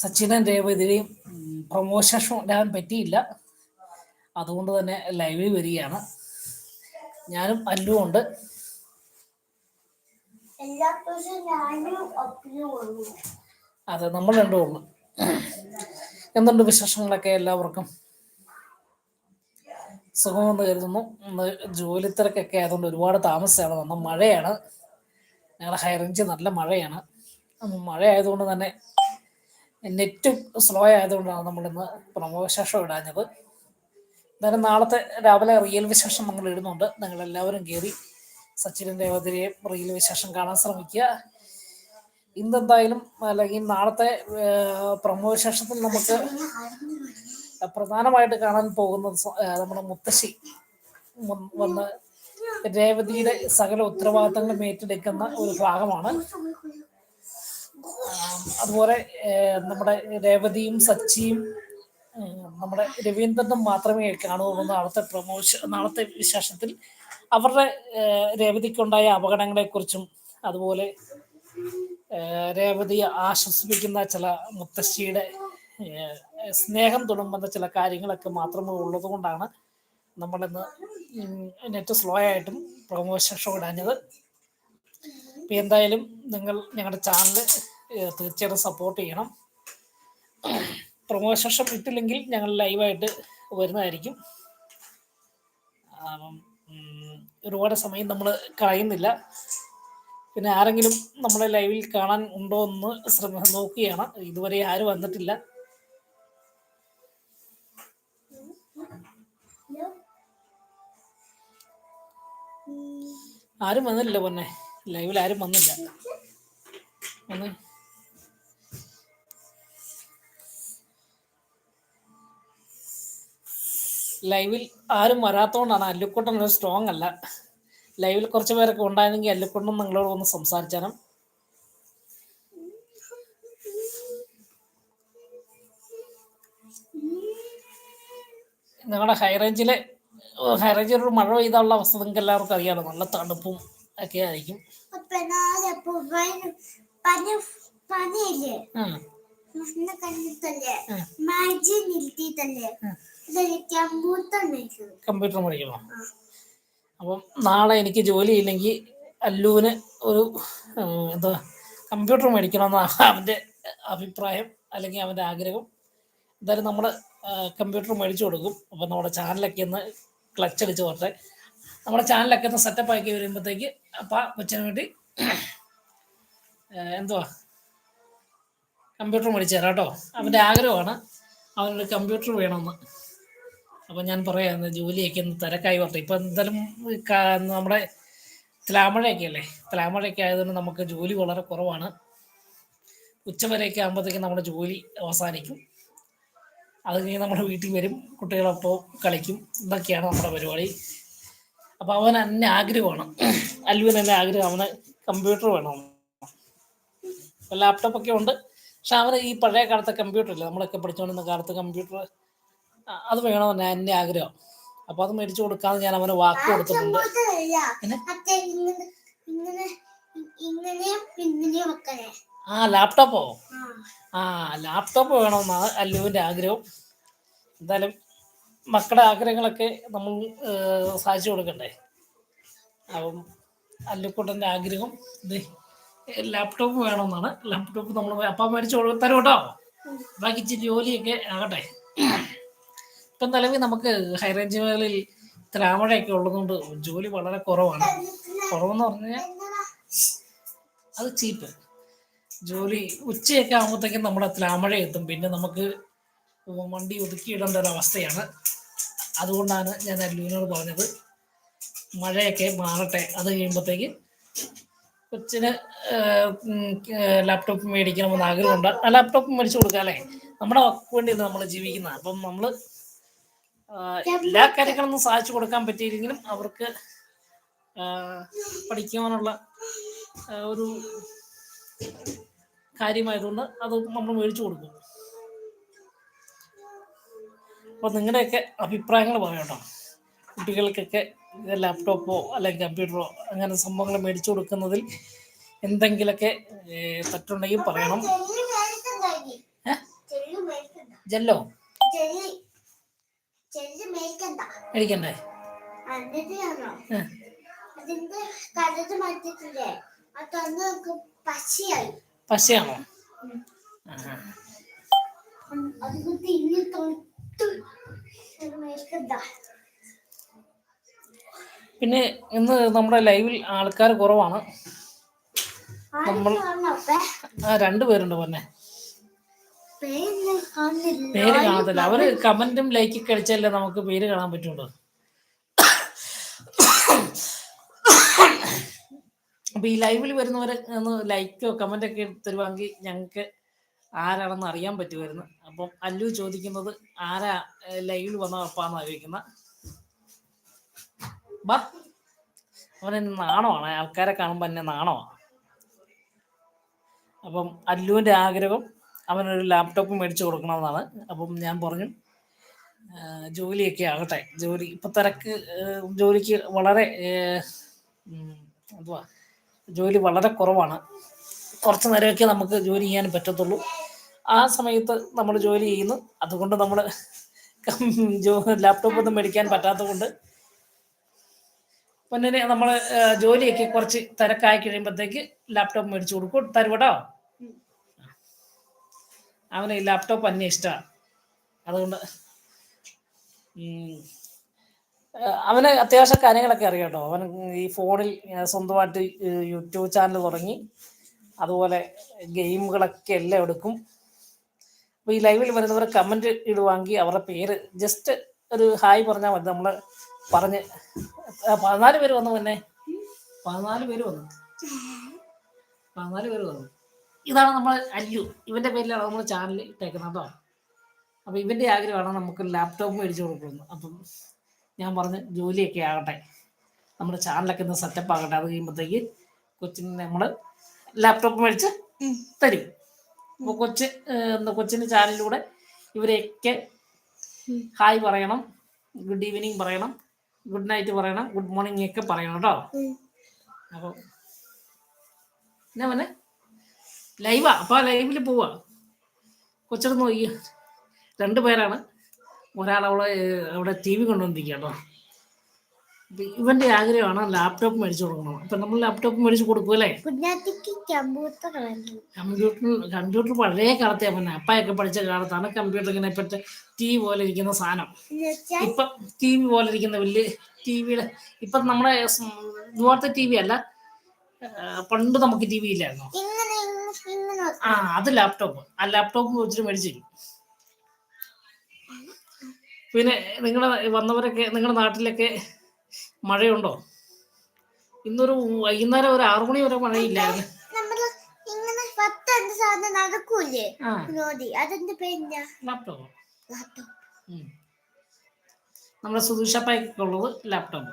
സച്ചിനും രേവതിയും promotion ഇടാൻ പറ്റിയില്ല. അതുകൊണ്ട് തന്നെ ലൈവിൽ വരികയാണ്. ഞാനും അല്ലു ഉണ്ട്. അതെ നമ്മൾ രണ്ടു ഉള്ളു. എന്തുണ്ട് വിശേഷങ്ങളൊക്കെ എല്ലാവർക്കും? സുഖമെന്ന് കരുതുന്നു. ഇന്ന് ജോലി തിരക്കൊക്കെ ആയതുകൊണ്ട് ഒരുപാട് താമസിച്ചാണ് വന്ന മഴയാണ്. ഞങ്ങളുടെ ഹൈറേഞ്ച് നല്ല മഴയാണ്. മഴ ആയതുകൊണ്ട് തന്നെ നെറ്റും സ്ലോ ആയതുകൊണ്ടാണ് നമ്മളിന്ന് പ്രമോ വിശേഷം ഇടാഞ്ഞത്. എന്തായാലും നാളത്തെ രാവിലെ റിയൽ വിശേഷം നമ്മൾ ഇടുന്നുണ്ട്. നിങ്ങൾ എല്ലാവരും കയറി സച്ചിനും രേവതിരെയും റിയൽ വിശേഷം കാണാൻ ശ്രമിക്കുക. ഇന്നെന്തായാലും അല്ലെങ്കിൽ നാളത്തെ പ്രമോ വിശേഷത്തിൽ നമുക്ക് പ്രധാനമായിട്ട് കാണാൻ പോകുന്നത് നമ്മുടെ മുത്തശ്ശി വന്ന് രേവതിയുടെ സകല ഉത്തരവാദിത്തങ്ങളും ഏറ്റെടുക്കുന്ന ഒരു ഭാഗമാണ്. അതുപോലെ നമ്മുടെ രേവതിയും സച്ചിയും നമ്മുടെ രവീന്ദ്രനും മാത്രമേ കാണുകയുള്ളൂ. നാളത്തെ പ്രമോഷൻ നാളത്തെ വിശേഷത്തിൽ അവരുടെ രേവതിക്കുണ്ടായ അപകടങ്ങളെക്കുറിച്ചും അതുപോലെ രേവതിയെ ആശ്വസിപ്പിക്കുന്ന ചില മുത്തശ്ശിയുടെ സ്നേഹം തുടങ്ങുന്ന ചില കാര്യങ്ങളൊക്കെ മാത്രമേ ഉള്ളത് കൊണ്ടാണ് നമ്മളിന്ന് നെറ്റ് സ്ലോ ആയിട്ടും പ്രൊമോഷൻ ഷോ ഇടാഞ്ഞത്. ഇപ്പം എന്തായാലും നിങ്ങൾ ഞങ്ങളുടെ ചാനൽ തീർച്ചയായിട്ടും സപ്പോർട്ട് ചെയ്യണം. പ്രൊമോഷൻ ഷോ ഇട്ടില്ലെങ്കിൽ ഞങ്ങൾ ലൈവായിട്ട് വരുന്നതായിരിക്കും. ഒരുപാട് സമയം നമ്മൾ കളയുന്നില്ല. പിന്നെ ആരെങ്കിലും നമ്മളെ ലൈവിൽ കാണാൻ ഉണ്ടോ എന്ന് ശ്രമ നോക്കുകയാണ്. ഇതുവരെ ആരും വന്നിട്ടില്ല. ആരും വന്നില്ല പൊന്നെ. ലൈവിൽ ആരും വന്നില്ല. ഒന്ന് ലൈവിൽ ആരും വരാത്തോണ്ടാണ് അല്ലുക്കുട്ടൻ ഒരു സ്ട്രോങ് അല്ല. ലൈവിൽ കുറച്ച് പേരൊക്കെ ഉണ്ടായിരുന്നെങ്കിൽ അല്ലുക്കുട്ടൻ നിങ്ങളോട് ഒന്ന് സംസാരിച്ചാലും. നിങ്ങളുടെ ഹൈറേഞ്ചിലെ റേഞ്ചിലെ ഹൈ റേഞ്ചിൽ ഒരു മഴ പെയ്താനുള്ള അവസ്ഥ നിങ്ങൾക്ക് എല്ലാവർക്കും അറിയാമല്ലോ നല്ല തണുപ്പും ഒക്കെ ആയിരിക്കും പനിയില്ലേ. കമ്പ്യൂട്ടർ പഠിക്കണോ അപ്പം നാളെ എനിക്ക് ജോലി ഇല്ലെങ്കിൽ അല്ലുവിന് ഒരു എന്താ കമ്പ്യൂട്ടർ മേടിക്കണമെന്നാണ് അവന്റെ അഭിപ്രായം അല്ലെങ്കിൽ അവന്റെ ആഗ്രഹം. എന്തായാലും നമ്മൾ കമ്പ്യൂട്ടർ മേടിച്ചു കൊടുക്കും. അപ്പം നമ്മുടെ ചാനലൊക്കെ ഒന്ന് ക്ലച്ച് അടിച്ച് പോട്ടെ. നമ്മുടെ ചാനലൊക്കെ ഒന്ന് സെറ്റപ്പ് ആക്കി വരുമ്പോഴത്തേക്ക് അപ്പം കൊച്ചിന് വേണ്ടി എന്തുവാ? കമ്പ്യൂട്ടർ മേടിച്ചു തരാം കേട്ടോ. അവന്റെ ആഗ്രഹമാണ് അവനൊരു കമ്പ്യൂട്ടർ വേണമെന്ന്. അപ്പം ഞാൻ പറയാം ജോലിയൊക്കെ ഒന്ന് തിരക്കായി വരട്ടെ. ഇപ്പം എന്തായാലും നമ്മുടെ തിലാമഴയൊക്കെ അല്ലേ? തിലാമഴയൊക്കെ ആയതുകൊണ്ട് നമുക്ക് ജോലി വളരെ കുറവാണ്. ഉച്ചവരെയൊക്കെ ആകുമ്പോഴത്തേക്കും നമ്മുടെ ജോലി അവസാനിക്കും. അത് കഴിഞ്ഞ് നമ്മുടെ വീട്ടിൽ വരും കുട്ടികളൊപ്പം കളിക്കും. ഇതൊക്കെയാണ് നമ്മുടെ പരിപാടി. അപ്പോൾ അവൻ എന്നെ ആഗ്രഹമാണ് അല്ലുവിന് എന്നെ ആഗ്രഹം അവന് കമ്പ്യൂട്ടർ വേണം. ലാപ്ടോപ്പ് ഒക്കെ ഉണ്ട്. പക്ഷെ അവന് ഈ പഴയ കാലത്തെ കമ്പ്യൂട്ടർ ഇല്ല? നമ്മളൊക്കെ പഠിച്ചുകൊണ്ടിരുന്ന കാലത്ത് കമ്പ്യൂട്ടർ അത് വേണമെന്ന് എന്റെ ആഗ്രഹം. അപ്പോൾ അത് മേടിച്ചു കൊടുക്കാന്ന് ഞാൻ അവന് വാക്ക് കൊടുത്തിട്ടുണ്ട്. ആ ലാപ്ടോപ്പോ ആ ലാപ്ടോപ്പ് വേണമെന്നാണ് അല്ലുവിന്റെ ആഗ്രഹം. എന്തായാലും മക്കളുടെ ആഗ്രഹങ്ങളൊക്കെ നമ്മൾ സാധിച്ചു കൊടുക്കണ്ടേ? അപ്പം അല്ലുക്കൂട്ടന്റെ ആഗ്രഹം ഇത് ലാപ്ടോപ്പ് വേണമെന്നാണ്. ലാപ്ടോപ്പ് നമ്മൾ അപ്പ മേടിച്ച് തരും കേട്ടോ ബാക്കി ഇച്ചിരി ജോലിയൊക്കെ ആകട്ടെ. ഇപ്പം നിലവിൽ നമുക്ക് ഹൈറേഞ്ച് മേഖലയിൽ ത്രാമഴയൊക്കെ ഉള്ളതുകൊണ്ട് ജോലി വളരെ കുറവാണ്. കുറവെന്ന് പറഞ്ഞാൽ അത് ചീപ്പ്. ജോലി ഉച്ചയൊക്കെ ആകുമ്പോഴത്തേക്കും നമ്മുടെ ത്രാമഴ എത്തും പിന്നെ നമുക്ക് വണ്ടി ഒതുക്കിയിടേണ്ട ഒരു അവസ്ഥയാണ്. അതുകൊണ്ടാണ് ഞാൻ അല്ലുവിനോട് പറഞ്ഞത് മഴയൊക്കെ മാറട്ടെ. അത് കഴിയുമ്പോഴത്തേക്ക് കൊച്ചിന് ലാപ്ടോപ്പ് മേടിക്കണമെന്ന് ആഗ്രഹമുണ്ട്. ആ ലാപ്ടോപ്പ് മേടിച്ചു കൊടുക്കാം അല്ലേ? നമ്മുടെ വേണ്ടി നമ്മൾ ജീവിക്കുന്നത്. അപ്പം നമ്മൾ എല്ലാ കാര്യങ്ങളൊന്നും സാധിച്ചു കൊടുക്കാൻ പറ്റിയില്ലെങ്കിലും അവർക്ക് പഠിക്കുവാനുള്ള ഒരു കാര്യമായതുകൊണ്ട് അത് നമ്മൾ മേടിച്ചു കൊടുക്കും. അപ്പോൾ നിങ്ങളുടെയൊക്കെ അഭിപ്രായങ്ങൾ പറയട്ടോ കേട്ടോ. കുട്ടികൾക്കൊക്കെ ലാപ്ടോപ്പോ അല്ലെങ്കിൽ കമ്പ്യൂട്ടറോ അങ്ങനെ സംഭവങ്ങൾ മേടിച്ചു കൊടുക്കുന്നതിൽ എന്തെങ്കിലുമൊക്കെ തെറ്റുണ്ടെങ്കിൽ പറയണം. ജല്ലോ? മേടിക്കണ്ടേ? പശയാണോ? പിന്നെ ഇന്ന് നമ്മുടെ ലൈവിൽ ആൾക്കാർ കുറവാണ്. നമ്മൾ- ആണപ്പേ ആ രണ്ട് പേരുണ്ട് പൊന്നെ. പേര് കാണത്തില്ല. അവർ കമന്റും ലൈക്കും കഴിച്ചല്ലേ നമുക്ക് പേര് കാണാൻ പറ്റുള്ളൂ. അപ്പൊ ഈ ലൈവിൽ വരുന്നവരെ ഒന്ന് ലൈക്കോ കമന്റ് ഒക്കെ തരുവാണെങ്കിൽ ഞങ്ങൾക്ക് ആരാണെന്ന് അറിയാൻ പറ്റുമായിരുന്നു. അപ്പം അല്ലു ചോദിക്കുന്നത് ആരാ ലൈവിൽ വന്ന അപ്പാന്ന് ആലോചിക്കുന്ന. ബാ അവന് നാണമാണ്. ആൾക്കാരെ കാണുമ്പോൾ എന്നെ നാണമാണ്. അപ്പം അല്ലുവിന്റെ ആഗ്രഹം അവനൊരു ലാപ്ടോപ്പ് മേടിച്ചു കൊടുക്കണമെന്നാണ്. അപ്പം ഞാൻ പറഞ്ഞു ജോലിയൊക്കെ ആകട്ടെ. ജോലി ഇപ്പൊ തിരക്ക് ജോലിക്ക് വളരെ എന്തുവാ? ജോലി വളരെ കുറവാണ്. കുറച്ച് നേരമൊക്കെ നമുക്ക് ജോലി ചെയ്യാൻ പറ്റത്തുള്ളൂ. ആ സമയത്ത് നമ്മൾ ജോലി ചെയ്യുന്നു. അതുകൊണ്ട് നമ്മൾ ലാപ്ടോപ്പ് ഒന്നും മേടിക്കാൻ പറ്റാത്തത് കൊണ്ട് പൊന്നിനെ നമ്മൾ ജോലിയൊക്കെ കുറച്ച് തിരക്കായി കഴിയുമ്പോഴത്തേക്ക് ലാപ്ടോപ്പ് മേടിച്ചു കൊടുക്കും. തരുവട്ടോ അവന് ഈ ലാപ്ടോപ്പ് അന്യ ഇഷ്ടമാണ്. അതുകൊണ്ട് അവന് അത്യാവശ്യം കാര്യങ്ങളൊക്കെ അറിയാം കേട്ടോ. അവൻ ഈ ഫോണിൽ സ്വന്തമായിട്ട് യൂട്യൂബ് ചാനൽ തുടങ്ങി. അതുപോലെ ഗെയിമുകളൊക്കെ എല്ലാം എടുക്കും. അപ്പോൾ ഈ ലൈവിൽ വരുന്നവർ കമന്റ് ഇടുവാങ്കി അവരുടെ പേര് ജസ്റ്റ് ഒരു ഹായ് പറഞ്ഞാൽ മതി നമ്മൾ പറഞ്ഞ്. പതിനാല് പേര് വന്നു തന്നെ പതിനാല് പേര് വന്നു. പതിനാല് പേര് വന്നു. ഇതാണ് നമ്മൾ അല്ലു. ഇവന്റെ പേരിലാണ് നമ്മൾ ചാനൽ ഇട്ടേക്കുന്നത് കേട്ടോ അപ്പൊ ഇവന്റെ ആഗ്രഹമാണ് നമുക്ക് ലാപ്ടോപ്പ് മേടിച്ചു കൊടുക്കുന്നത് അപ്പം ഞാൻ പറഞ്ഞ് ജോലിയൊക്കെ ആകട്ടെ. നമ്മുടെ ചാനലൊക്കെ ഒന്ന് സെറ്റപ്പ് ആകട്ടെ. അത് കഴിയുമ്പോഴത്തേക്ക് കൊച്ചിന് നമ്മൾ ലാപ്ടോപ്പ് മേടിച്ച് തരും. അപ്പോൾ കൊച്ച് കൊച്ചിന്റെ ചാനലിലൂടെ ഇവരെയൊക്കെ ഹായ് പറയണം ഗുഡ് ഈവനിങ് പറയണം ഗുഡ് നൈറ്റ് പറയണം ഗുഡ് മോർണിംഗ് ഒക്കെ പറയണം കേട്ടോ. അപ്പോൾ എന്നാ മോനെ? ലൈവാ? അപ്പൊ ആ ലൈവിൽ പോവാ. കൊച്ചിടന്ന് നോക്കി. രണ്ടു പേരാണ്. ഒരാൾ അവളെ അവിടെ ടി വി കൊണ്ടുവന്നിരിക്കുക കേട്ടോ. ഇവന്റെ ആഗ്രഹമാണ് ലാപ്ടോപ്പ് മേടിച്ചു കൊടുക്കണം. അപ്പൊ നമ്മൾ ലാപ്ടോപ്പ് മേടിച്ചു കൊടുക്കും അല്ലേ? കമ്പ്യൂട്ടർ കമ്പ്യൂട്ടർ പഴയ കാലത്തെ പിന്നെ അപ്പായൊക്കെ പഠിച്ച കാലത്താണ് കമ്പ്യൂട്ടർ ഇങ്ങനെ പറ്റ ടി വി പോലെ ഇരിക്കുന്ന സാധനം. ഇപ്പൊ ടി വി പോലെ ഇരിക്കുന്ന വലിയ ടി വിയുടെ ഇപ്പൊ നമ്മുടെ ഇതുപോലത്തെ ടി വി അല്ല പണ്ട് നമുക്ക് ടി വി ഇല്ലായിരുന്നു ആ അത് ലാപ്ടോപ്പ് ആ ലാപ്ടോപ്പ് വെച്ചിട്ട് മേടിച്ചു പിന്നെ നിങ്ങളെ വന്നവരൊക്കെ നിങ്ങളുടെ നാട്ടിലൊക്കെ മഴയുണ്ടോ? ഇന്നൊരു വൈകുന്നേരം ഒരു ആറു മണി വരെ മഴയില്ലായിരുന്നു. നടക്കൂലേ അതെന്ത് പേരിന്റെ ലാപ്ടോപ്പ് ലാപ്ടോപ്പ്. നമ്മുടെ ലാപ്ടോപ്പ്.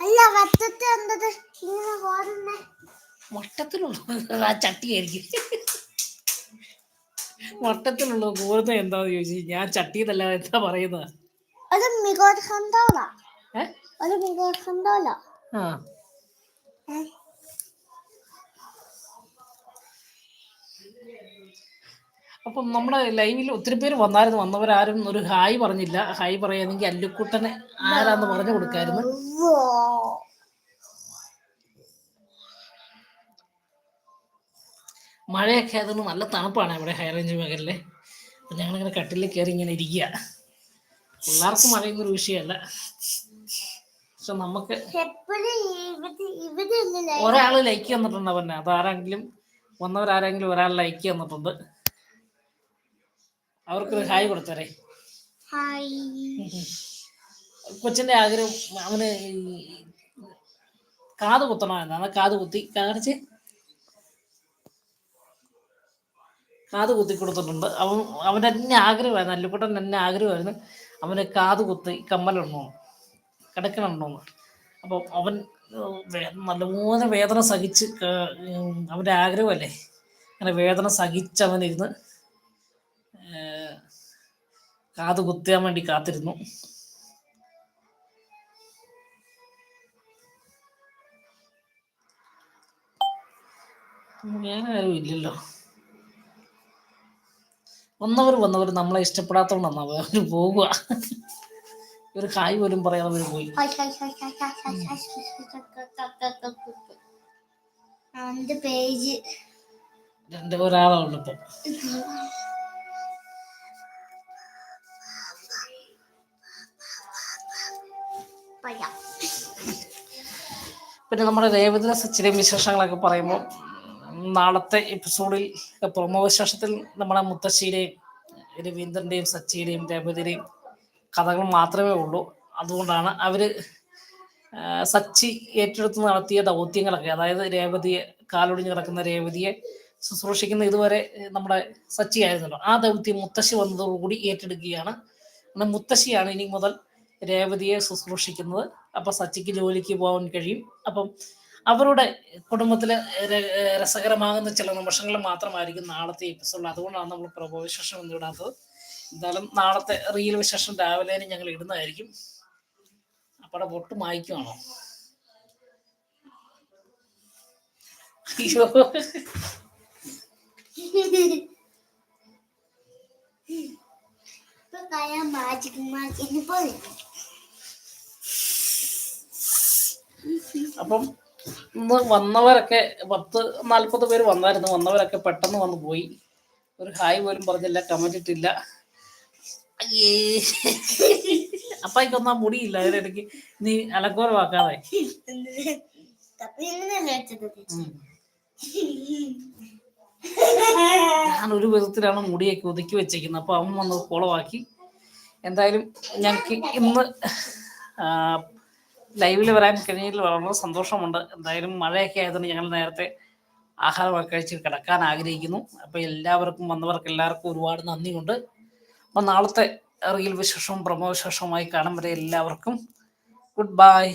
അല്ല വട്ടത്തിൽ വട്ടത്തിലുള്ള ആ ചട്ടിയായിരിക്കും. വട്ടത്തിലുള്ള കോരുന്ന എന്താന്ന് ചോദിച്ചു ഞാൻ ചട്ടിയതല്ല എന്താ പറയുന്നത് അപ്പൊ ആ. അപ്പം നമ്മുടെ ലൈവിൽ ഒത്തിരി പേര് വന്നായിരുന്നു. വന്നവരാരും ഒരു ഹായ് പറഞ്ഞില്ല. ഹായ് പറയാനെങ്കിൽ അല്ലുക്കുട്ടനെ ആരാന്ന് പറഞ്ഞു കൊടുക്കായിരുന്നു. മഴയൊക്കെ ആയതുകൊണ്ട് നല്ല തണുപ്പാണ് ഇവിടെ ഹൈ റേഞ്ച് മേഖലയിൽ അപ്പം ഞങ്ങളിങ്ങനെ കട്ടിലിൽ കയറി ഇങ്ങനെ ഇരിക്കുക പിള്ളേർക്ക് മഴയൊന്നും ഒരു വിഷയമല്ല. പക്ഷെ നമുക്ക് ഒരാൾ ലൈക്ക് തന്നിട്ടുണ്ട് അവന്നെ അതാരെങ്കിലും വന്നവരാരെങ്കിലും ഒരാൾ ലൈക്ക് തന്നിട്ടുണ്ട്. അവർക്കൊരു ഹായ് കൊടുത്തരേ. കൊച്ചിന്റെ ആഗ്രഹം അവന് കാത് കുത്തണം എന്നാണ്. കാത് കുത്തി കാണിച്ച് കാത് കുത്തി കൊടുത്തിട്ടുണ്ട്. അവൻ അവൻ എന്നെ ആഗ്രഹമായിരുന്നു. അല്ലുക്കുട്ടൻ എന്നെ ആഗ്രഹമായിരുന്നു. അവന് കാത് കുത്തി കമ്മലുണ്ടോ? കിടക്കണുണ്ടോ? അപ്പം അവൻ നല്ലപോലെ വേദന സഹിച്ച് അവന്റെ ആഗ്രഹമല്ലേ? അങ്ങനെ വേദന സഹിച്ചവനിരുന്ന് അവനിരുന്ന് കാത് കുത്തിയാൻ വേണ്ടി കാത്തിരുന്നു. ഞാനാരും ഇല്ലല്ലോ. വന്നവർ വന്നവർ നമ്മളെ ഇഷ്ടപ്പെടാത്തോണ്ടാണ് അവർ പോകുക ഒരു കായ് പോലും പറയാതെ അവർ പോയി പേജ് രണ്ട് ഒരാളുണ്ട് ഇപ്പൊ പിന്നെ നമ്മുടെ രേവതിലെ സച്ചിനെയും വിശേഷങ്ങളൊക്കെ പറയുമ്പോൾ നാളത്തെ എപ്പിസോഡിൽ പ്രൊമോ വിശേഷത്തിൽ നമ്മുടെ മുത്തശ്ശിയുടെയും രവീന്ദ്രന്റെയും സച്ചിയുടെയും രേവതിയുടെയും കഥകൾ മാത്രമേ ഉള്ളൂ. അതുകൊണ്ടാണ് അവർ സച്ചി ഏറ്റെടുത്ത് നടത്തിയ ദൗത്യങ്ങളൊക്കെ അതായത് രേവതിയെ കാലൊടിഞ്ഞ് കിടക്കുന്ന രേവതിയെ ശുശ്രൂഷിക്കുന്ന ഇതുവരെ നമ്മുടെ സച്ചി ആയിരുന്നല്ലോ. ആ ദൗത്യം മുത്തശ്ശി വന്നതോടുകൂടി ഏറ്റെടുക്കുകയാണ്. എന്നാൽ മുത്തശ്ശിയാണ് ഇനി മുതൽ രേവതിയെ ശുശ്രൂഷിക്കുന്നത്. അപ്പൊ സച്ചിക്ക് ജോലിക്ക് പോകാൻ കഴിയും. അപ്പം അവരുടെ കുടുംബത്തിലെ രസകരമാകുന്ന ചില നിമിഷങ്ങൾ മാത്രമായിരിക്കും നാളത്തെ എപ്പിസോഡ് അതുകൊണ്ടാണ് നമ്മൾ പ്രഭവവിശേഷം ഒന്നും ഇടാത്തത്. എന്തായാലും നാളത്തെ റിയൽ വിശേഷം രാവിലെ ഞങ്ങൾ ഇടുന്നതായിരിക്കും. അപ്പടെ പൊട്ട് മായ്ക്കുവാണോ അയ്യോ. അപ്പം ഇന്ന് വന്നവരൊക്കെ പത്ത് നാൽപ്പത് പേര് വന്നായിരുന്നു. വന്നവരൊക്കെ പെട്ടെന്ന് വന്നു പോയി. ഒരു ഹായ് പോലും പറഞ്ഞില്ല കമന്റ് ഇട്ടില്ല. അയ്യേ. അപ്പായിക്കൊന്നാ മുടിയില്ല അതിനിടയ്ക്ക് നീ അലക്കോറവാക്കാതെ. ഞാൻ ഒരു വിധത്തിലാണ് മുടിയൊക്കെ ഒതുക്കി വെച്ചേക്കുന്നത്. അപ്പൊ അവൻ വന്ന് കുളമാക്കി. എന്തായാലും ഞങ്ങൾക്ക് ഇന്ന് ലൈവിൽ വരാൻ കഴിഞ്ഞതിൽ വളരെ സന്തോഷമുണ്ട്. എന്തായാലും മഴയൊക്കെ ആയതുകൊണ്ട് ഞങ്ങൾ നേരത്തെ ആഹാരമൊക്കെ കഴിച്ച് കിടക്കാൻ ആഗ്രഹിക്കുന്നു. അപ്പൊ എല്ലാവർക്കും വന്നവർക്ക് എല്ലാവർക്കും ഒരുപാട് നന്ദിയുണ്ട്. അപ്പൊ നാളത്തെ റീൽ വിശേഷവും പ്രമോ വിശേഷവുമായി കാണും വരെ എല്ലാവർക്കും ഗുഡ് ബൈ.